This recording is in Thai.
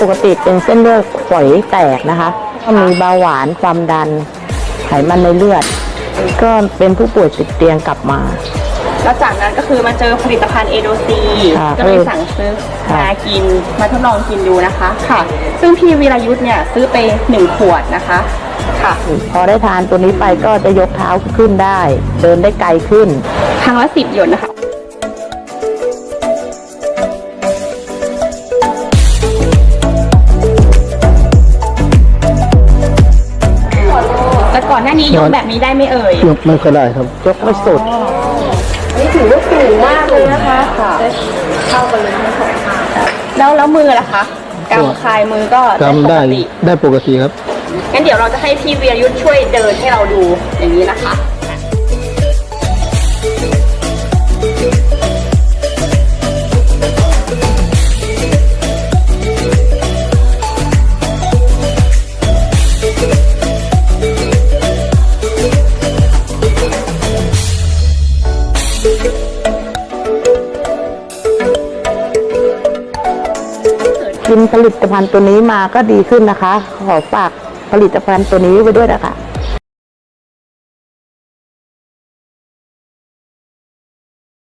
ปกติเป็นเส้นเลือดฝอยแตกนะคะก็มีเบาหวานความดันไขมันในเลือด ก็เป็นผู้ป่วยติดเตียงกลับมา แล้วจากนั้นก็คือมาเจอผลิตภัณฑ์เอโดซีค่ะก็เลยสั่งซื้อค่ะ มากินมาทดลองกินดูนะคะ ค่ะ ซึ่งพี่วีรายุทธ์เนี่ยซื้อไปหนึ่งขวดนะคะ ค่ะ พอได้ทานตัวนี้ไปก็จะยกเท้าขึ้นได้ เดินได้ไกลขึ้น ครั้งละสิบหยดนะคะ นหน้านี้ยกแบบนี้ได้ไหมเอ่ย ยกไม่ค่อยได้ครับยกไม่สุด นี่ถือว่าสูงมากเลยนะคะค่ะเข้ากันเลยแล้วแล้วมือล่ะคะกำคลายมือก็กำได้ปกติได้ปกติครับงั้นเดี๋ยวเราจะให้พี่วีรยุทธ์ช่วยเดินให้เราดูอย่างนี้นะคะ กินผลิตภัณฑ์ตัวนี้มาก็ดีขึ้นนะคะ ขอฝากผลิตภัณฑ์ตัวนี้ไว้ด้วยนะคะ